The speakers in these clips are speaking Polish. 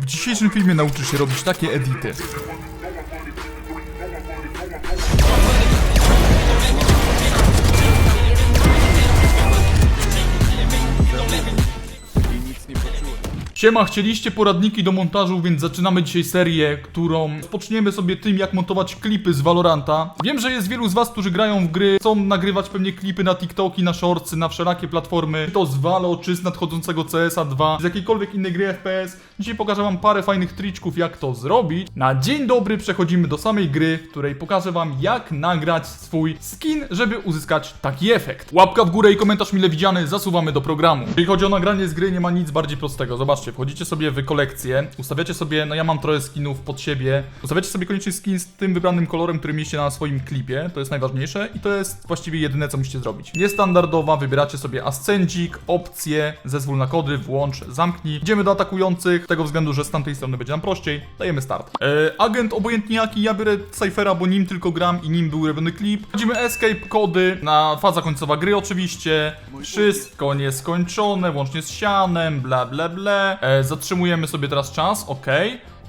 W dzisiejszym filmie nauczysz się robić takie edity. Siema, chcieliście poradniki do montażu, więc zaczynamy dzisiaj serię, którą spoczniemy sobie tym, jak montować klipy z Valoranta. Wiem, że jest wielu z was, którzy grają w gry, chcą nagrywać pewnie klipy na TikToki, na Shortsy, na wszelakie platformy, czy to z Valo, czy z nadchodzącego CSa 2, z jakiejkolwiek innej gry FPS. Dzisiaj pokażę wam parę fajnych triczków, jak to zrobić. Na dzień dobry przechodzimy do samej gry, w której pokażę wam, jak nagrać swój skin, żeby uzyskać taki efekt. Łapka w górę i komentarz mile widziany, zasuwamy do programu. Jeżeli chodzi o nagranie z gry, nie ma nic bardziej prostego. Zobaczcie, wchodzicie sobie w kolekcję, ustawiacie sobie, no ja mam trochę skinów pod siebie, ustawiacie sobie koniecznie skin z tym wybranym kolorem, który mieliście na swoim klipie, to jest najważniejsze i to jest właściwie jedyne, co musicie zrobić. Niestandardowa, wybieracie sobie ascendzik, opcje, zezwól na kody, włącz, zamknij. Idziemy do atakujących, z tego względu, że z tamtej strony będzie nam prościej, dajemy start. E, agent obojętnie jaki, ja biorę Cyphera, bo nim tylko gram i nim był robiony klip. Wchodzimy escape, kody, na faza końcowa gry oczywiście, wszystko nieskończone, łącznie z sianem, bla bla bla. E, zatrzymujemy sobie teraz czas, ok,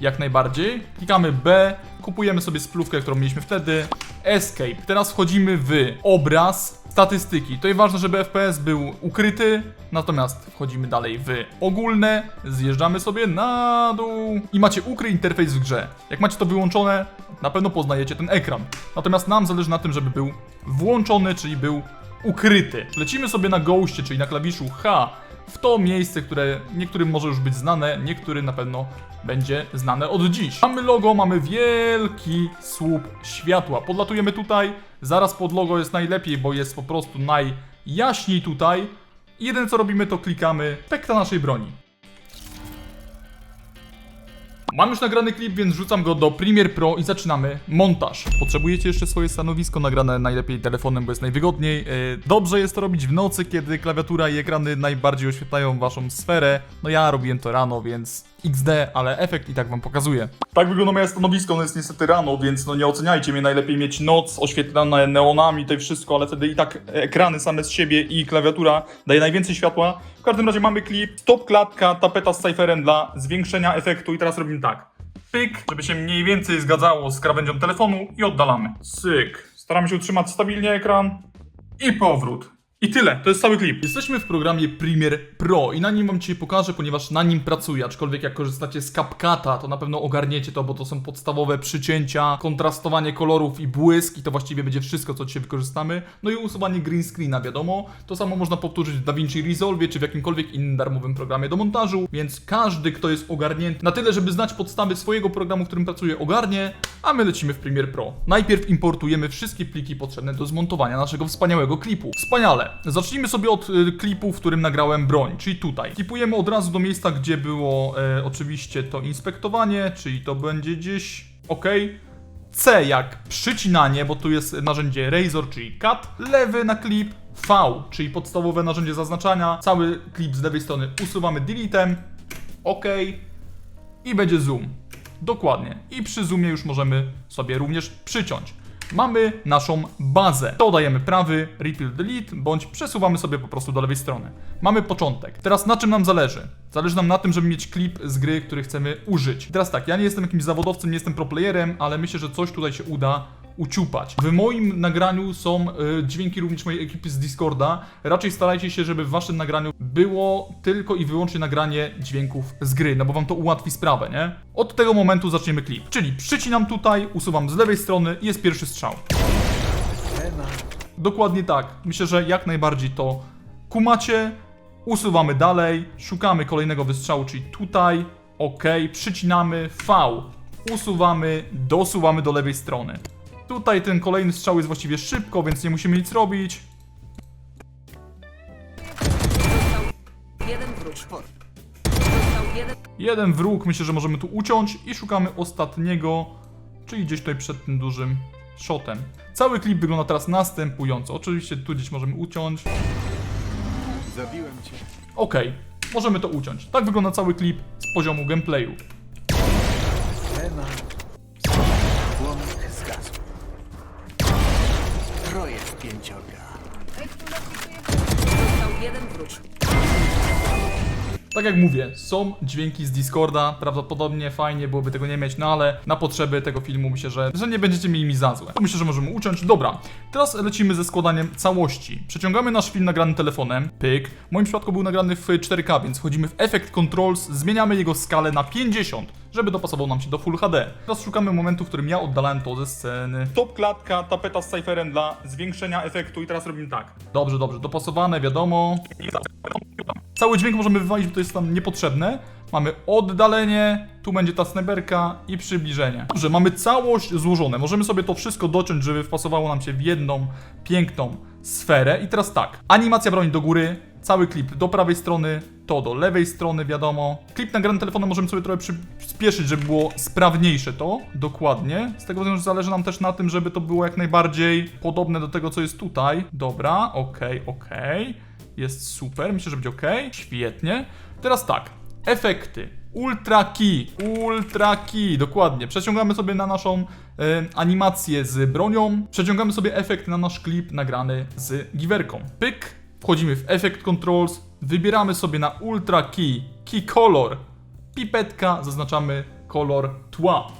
jak najbardziej. Klikamy B, kupujemy sobie splówkę, którą mieliśmy wtedy. Escape. Teraz wchodzimy w obraz, statystyki. Jest ważne, żeby FPS był ukryty, natomiast wchodzimy dalej w ogólne, zjeżdżamy sobie na dół i macie ukryj interfejs w grze. Jak macie to wyłączone, na pewno poznajecie ten ekran. Natomiast nam zależy na tym, żeby był włączony, czyli był ukryty. Lecimy sobie na Ghostie, czyli na klawiszu H w to miejsce, które niektórym może już być znane, niektórym na pewno będzie znane od dziś. Mamy logo, mamy wielki słup światła. Podlatujemy tutaj, zaraz pod logo jest najlepiej, bo jest po prostu najjaśniej tutaj. I jedyne co robimy to klikamy pekta naszej broni. Mam już nagrany klip, więc rzucam go do Premiere Pro i zaczynamy montaż. Potrzebujecie jeszcze swoje stanowisko nagrane najlepiej telefonem, bo jest najwygodniej. Yy, Dobrze jest to robić w nocy, kiedy klawiatura i ekrany najbardziej oświetlają waszą sferę. No ja robiłem to rano, więc XD, ale efekt i tak wam pokazuję. Tak wygląda moje stanowisko, no jest niestety rano, więc no nie oceniajcie mnie, najlepiej mieć noc oświetlane neonami, to wszystko, ale wtedy i tak ekrany same z siebie i klawiatura daje najwięcej światła. W każdym razie mamy klip, stop klatka, tapeta z cyferem dla zwiększenia efektu i teraz robimy tak. Pyk, żeby się mniej więcej zgadzało z krawędzią telefonu i oddalamy. Syk. Staramy się utrzymać stabilnie ekran i powrót. I tyle, to jest cały klip. Jesteśmy w programie Premiere Pro i na nim wam dzisiaj pokażę, ponieważ na nim pracuję, aczkolwiek jak korzystacie z CapCut'a, to na pewno ogarniecie to, bo to są podstawowe przycięcia, kontrastowanie kolorów i błysk i to właściwie będzie wszystko, co dzisiaj wykorzystamy. No i usuwanie green screena, wiadomo. To samo można powtórzyć w DaVinci Resolve czy w jakimkolwiek innym darmowym programie do montażu, więc każdy, kto jest ogarnięty na tyle, żeby znać podstawy swojego programu, w którym pracuje, ogarnie, a my lecimy w Premiere Pro. Najpierw importujemy wszystkie pliki potrzebne do zmontowania naszego wspaniałego klipu. Wspaniale. Zacznijmy sobie od y, klipu, w którym nagrałem broń, czyli tutaj. Klipujemy od razu do miejsca, gdzie było e, oczywiście to inspektowanie, czyli to będzie gdzieś, ok. C jak przycinanie, bo tu jest narzędzie Razor, czyli cut. Lewy na klip, V, czyli podstawowe narzędzie zaznaczania. Cały klip z lewej strony usuwamy deletem, ok. I będzie zoom. Dokładnie. I przy zoomie już możemy sobie również przyciąć. Mamy naszą bazę. To dajemy prawy, repeal delete, bądź przesuwamy sobie po prostu do lewej strony. Mamy początek. Teraz na czym nam zależy? Zależy nam na tym, żeby mieć klip z gry, który chcemy użyć. Teraz tak, ja nie jestem jakimś zawodowcem, nie jestem proplayerem, ale myślę, że coś tutaj się uda uciupać. W moim nagraniu są y, dźwięki również mojej ekipy z Discorda. Raczej starajcie się, żeby w waszym nagraniu było tylko i wyłącznie nagranie dźwięków z gry, no bo wam to ułatwi sprawę, nie? Od tego momentu zaczniemy klip. Czyli przycinam tutaj, usuwam z lewej strony i jest pierwszy strzał. Dokładnie tak. Myślę, że jak najbardziej to kumacie. Usuwamy dalej, szukamy kolejnego wystrzału, czyli tutaj. OK, przycinamy V. Usuwamy, dosuwamy do lewej strony. Tutaj ten kolejny strzał jest właściwie szybko, więc nie musimy nic robić. Jeden wróg. Jeden. Jeden wróg, myślę, że możemy tu uciąć i szukamy ostatniego, czyli gdzieś tutaj przed tym dużym shotem. Cały klip wygląda teraz następująco. Oczywiście tu gdzieś możemy uciąć. Zabiłem cię. Ok, możemy to uciąć. Tak wygląda cały klip z poziomu gameplayu. Pięciorga. Został jeden wróg. Tak jak mówię, są dźwięki z Discorda, prawdopodobnie fajnie byłoby tego nie mieć, no ale na potrzeby tego filmu myślę, że, że nie będziecie mieli mi za złe. Myślę, że możemy uciąć. Dobra, teraz lecimy ze składaniem całości. Przeciągamy nasz film nagrany telefonem, pyk. W moim przypadku był nagrany w 4K, więc wchodzimy w Effect Controls, zmieniamy jego skalę na 50, żeby dopasował nam się do Full HD. Teraz szukamy momentu, w którym ja oddalałem to ze sceny. Top klatka, tapeta z cyferem dla zwiększenia efektu i teraz robimy tak. Dobrze, dobrze, dopasowane, wiadomo. Cały dźwięk możemy wywalić, bo to jest tam niepotrzebne. Mamy oddalenie, tu będzie ta snajperka i przybliżenie. Dobrze, mamy całość złożone. Możemy sobie to wszystko dociąć, żeby wpasowało nam się w jedną piękną sferę. I teraz tak, animacja broni do góry, cały klip do prawej strony, to do lewej strony, wiadomo. Klip nagrany telefonem możemy sobie trochę przyspieszyć, żeby było sprawniejsze to, dokładnie. Z tego względu, że zależy nam też na tym, żeby to było jak najbardziej podobne do tego, co jest tutaj. Dobra, okej, okej. Jest super, myślę, że będzie ok. Świetnie. Teraz tak, efekty. Ultra key, ultra key, dokładnie. Przeciągamy sobie na naszą e, animację z bronią. Przeciągamy sobie efekt na nasz klip nagrany z giwerką. Pyk, wchodzimy w Effect Controls, wybieramy sobie na ultra key, key color, pipetka, zaznaczamy kolor tła.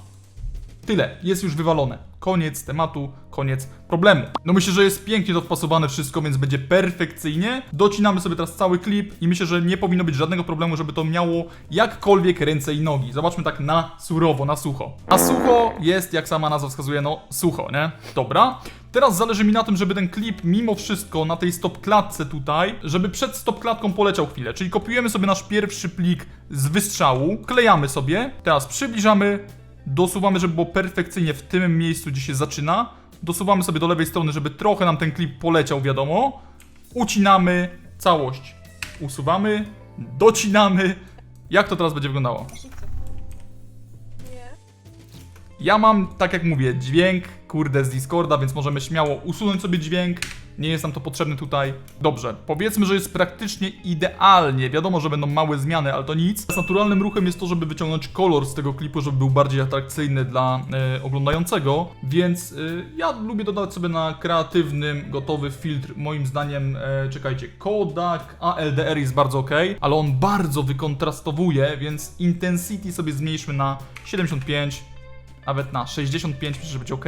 Tyle, jest już wywalone. Koniec tematu, koniec problemu. No myślę, że jest pięknie to wpasowane wszystko, więc będzie perfekcyjnie. Docinamy sobie teraz cały klip i myślę, że nie powinno być żadnego problemu, żeby to miało jakkolwiek ręce i nogi. Zobaczmy tak na surowo, na sucho. A sucho jest, jak sama nazwa wskazuje, no sucho, nie? Dobra. Teraz zależy mi na tym, żeby ten klip mimo wszystko na tej stop klatce tutaj, żeby przed stop klatką poleciał chwilę. Czyli kopiujemy sobie nasz pierwszy plik z wystrzału, klejamy sobie, teraz przybliżamy, dosuwamy, żeby było perfekcyjnie w tym miejscu, gdzie się zaczyna. Dosuwamy sobie do lewej strony, żeby trochę nam ten klip poleciał, wiadomo. Ucinamy całość. Usuwamy, docinamy. Jak to teraz będzie wyglądało? Ja mam, tak jak mówię, dźwięk, kurde, z Discorda, więc możemy śmiało usunąć sobie dźwięk. Nie jest nam to potrzebne tutaj. Dobrze, powiedzmy, że jest praktycznie idealnie. Wiadomo, że będą małe zmiany, ale to nic. Naturalnym ruchem jest to, żeby wyciągnąć kolor z tego klipu, żeby był bardziej atrakcyjny dla e, oglądającego. Więc e, ja lubię dodać sobie na kreatywnym, gotowy filtr. Moim zdaniem, e, czekajcie, Kodak ALDR jest bardzo ok, ale on bardzo wykontrastowuje, więc intensity sobie zmniejszmy na 75 nawet na 65 myślę, że będzie ok.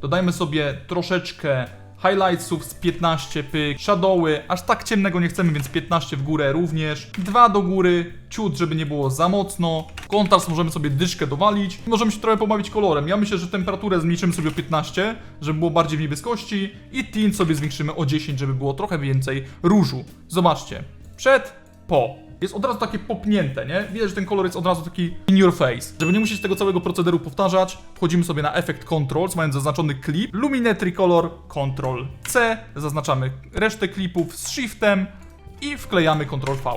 Dodajmy sobie troszeczkę highlightsów z 15 pyk, shadowy, aż tak ciemnego nie chcemy, więc 15 w górę również, 2 do góry, ciut, żeby nie było za mocno, kontrast możemy sobie dyszkę dowalić. Możemy się trochę pobawić kolorem. Ja myślę, że temperaturę zmniejszymy sobie o 15, żeby było bardziej w niebieskości. I tint sobie zwiększymy o 10, żeby było trochę więcej różu. Zobaczcie, przed, po jest od razu takie popnięte, nie? Widać, że ten kolor jest od razu taki in your face. Żeby nie musieć tego całego procederu powtarzać, wchodzimy sobie na Effect Controls, mając zaznaczony klip, Luminetry Color, Ctrl C, zaznaczamy resztę klipów z Shiftem i wklejamy Ctrl V.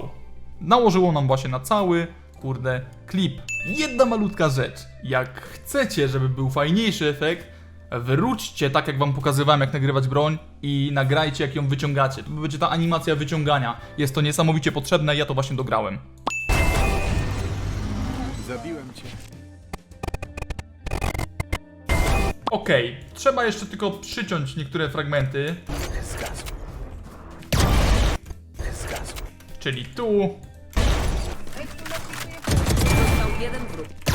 Nałożyło nam właśnie na cały, kurde, klip. Jedna malutka rzecz. Jak chcecie, żeby był fajniejszy efekt, Wróćcie tak jak wam pokazywałem jak nagrywać broń i nagrajcie jak ją wyciągacie. To będzie ta animacja wyciągania. Jest to niesamowicie potrzebne i ja to właśnie dograłem. Zabiłem cię. Okej, trzeba jeszcze tylko przyciąć niektóre fragmenty. Czyli tu. Został jeden wróg.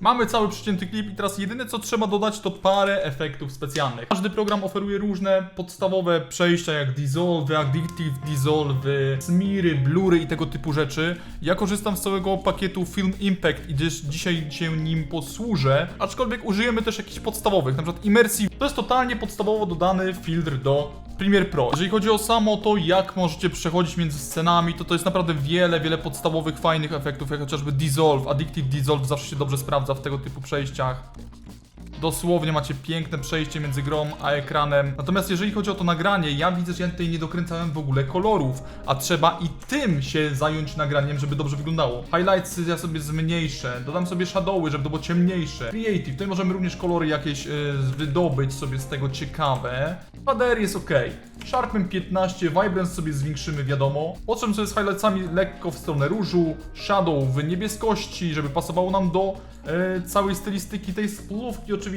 Mamy cały przycięty klip i teraz jedyne co trzeba dodać to parę efektów specjalnych. Każdy program oferuje różne podstawowe przejścia jak Dissolve, Addictive Dissolve, Smiry, Blury i tego typu rzeczy. Ja korzystam z całego pakietu Film Impact i dziś, dzisiaj się nim posłużę, aczkolwiek użyjemy też jakichś podstawowych, na przykład Immersive. To jest totalnie podstawowo dodany filtr do Premiere Pro. Jeżeli chodzi o samo to, jak możecie przechodzić między scenami, to to jest naprawdę wiele, wiele podstawowych, fajnych efektów, jak chociażby Dissolve, Addictive Dissolve zawsze się dobrze sprawdza w tego typu przejściach. Dosłownie macie piękne przejście między grą a ekranem. Natomiast jeżeli chodzi o to nagranie, ja widzę, że ja tutaj nie dokręcałem w ogóle kolorów, a trzeba i tym się zająć nagraniem, żeby dobrze wyglądało. Highlights ja sobie zmniejszę, dodam sobie shadowy, żeby to było ciemniejsze. Creative, tutaj możemy również kolory jakieś yy, wydobyć sobie z tego ciekawe. HDR jest ok. Sharpen 15, Vibrance sobie zwiększymy, wiadomo. Potrzebny sobie z highlightsami lekko w stronę różu, shadow w niebieskości, żeby pasowało nam do e, całej stylistyki tej spłówki oczywiście.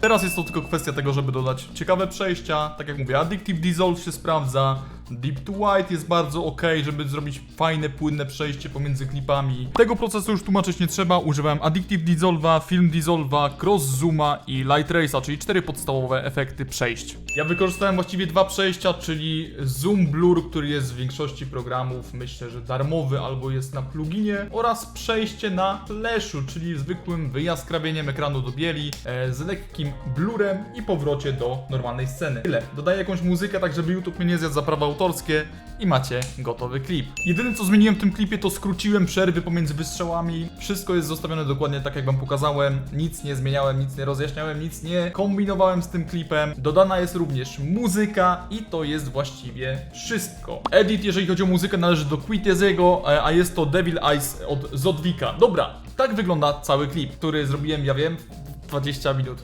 Teraz jest to tylko kwestia tego, żeby dodać ciekawe przejścia. Tak jak mówię, Addictive Dissolve się sprawdza. Deep to White jest bardzo ok, żeby zrobić fajne, płynne przejście pomiędzy klipami. Tego procesu już tłumaczyć nie trzeba, używałem Addictive Dissolve'a, Film Dissolve'a, Cross Zooma i Light Race'a, czyli cztery podstawowe efekty przejść. Ja wykorzystałem właściwie dwa przejścia, czyli Zoom Blur, który jest w większości programów, myślę, że darmowy albo jest na pluginie, oraz przejście na Flashu, czyli zwykłym wyjaskrawieniem ekranu do bieli, e, z lekkim blurem i powrocie do normalnej sceny. Tyle. Dodaję jakąś muzykę, tak żeby YouTube mnie nie zjadł za prawa autorskie i macie gotowy klip. Jedyne co zmieniłem w tym klipie to skróciłem przerwy pomiędzy wystrzałami. Wszystko jest zostawione dokładnie tak jak wam pokazałem. Nic nie zmieniałem, nic nie rozjaśniałem, nic nie kombinowałem z tym klipem. Dodana jest również muzyka i to jest właściwie wszystko. Edit, jeżeli chodzi o muzykę, należy do Quiteziego, e, a jest to Devil Eyes od Zodwika. Dobra, tak wygląda cały klip, który zrobiłem, ja wiem, w 20 minut.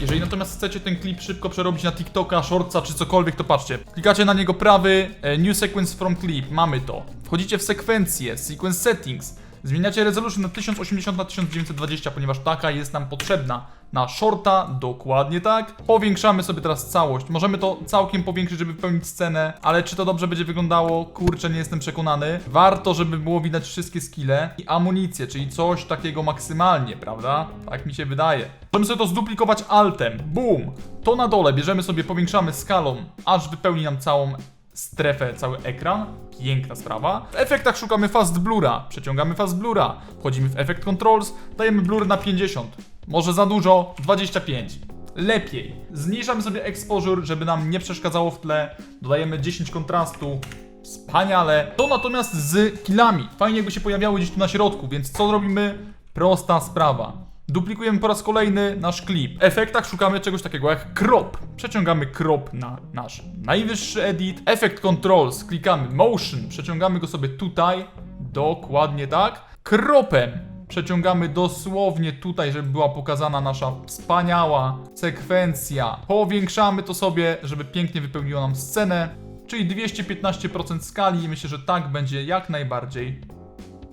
Jeżeli natomiast chcecie ten klip szybko przerobić na TikToka, Shortsa czy cokolwiek, to patrzcie. Klikacie na niego prawy, e, New Sequence from Clip, mamy to. Wchodzicie w sekwencję, Sequence Settings, zmieniacie resolution na 1080 na 1920, ponieważ taka jest nam potrzebna. Na shorta, dokładnie tak. Powiększamy sobie teraz całość. Możemy to całkiem powiększyć, żeby wypełnić scenę, ale czy to dobrze będzie wyglądało? Kurczę, nie jestem przekonany. Warto, żeby było widać wszystkie skille i amunicję, czyli coś takiego maksymalnie, prawda? Tak mi się wydaje. Możemy sobie to zduplikować altem. Boom! To na dole bierzemy sobie, powiększamy skalą, aż wypełni nam całą strefę, cały ekran. Piękna sprawa. W efektach szukamy fast blura, przeciągamy fast blura, wchodzimy w efekt controls, dajemy blur na 50. Może za dużo, 25. Lepiej. Zmniejszamy sobie exposure, żeby nam nie przeszkadzało w tle. Dodajemy 10 kontrastu. Wspaniale. To natomiast z killami. Fajnie jakby się pojawiały gdzieś tu na środku, więc co robimy? Prosta sprawa. Duplikujemy po raz kolejny nasz klip. W efektach szukamy czegoś takiego jak crop. Przeciągamy crop na nasz najwyższy edit. Efekt controls, klikamy motion, przeciągamy go sobie tutaj. Dokładnie tak. Kropem przeciągamy dosłownie tutaj, żeby była pokazana nasza wspaniała sekwencja. Powiększamy to sobie, żeby pięknie wypełniło nam scenę. Czyli 215% skali i myślę, że tak będzie jak najbardziej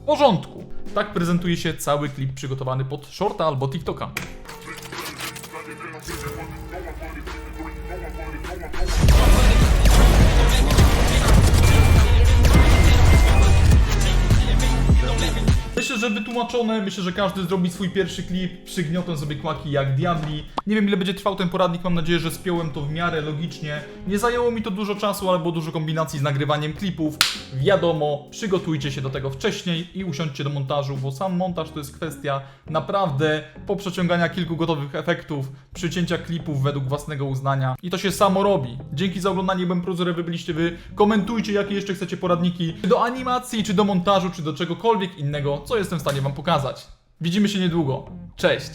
w porządku. Tak prezentuje się cały klip przygotowany pod shorta albo TikToka. Myślę, że wytłumaczone, myślę, że każdy zrobi swój pierwszy klip, przygniotę sobie kłaki jak diabli. Nie wiem ile będzie trwał ten poradnik, mam nadzieję, że spiąłem to w miarę logicznie. Nie zajęło mi to dużo czasu, ale dużo kombinacji z nagrywaniem klipów. Wiadomo, przygotujcie się do tego wcześniej i usiądźcie do montażu, bo sam montaż to jest kwestia naprawdę poprzeciągania kilku gotowych efektów, przycięcia klipów według własnego uznania. I to się samo robi. Dzięki za oglądanie, byłem Prozorem, wy byliście wy. Komentujcie, jakie jeszcze chcecie poradniki, czy do animacji, czy do montażu, czy do czegokolwiek innego, co jestem w stanie wam pokazać. Widzimy się niedługo. Cześć!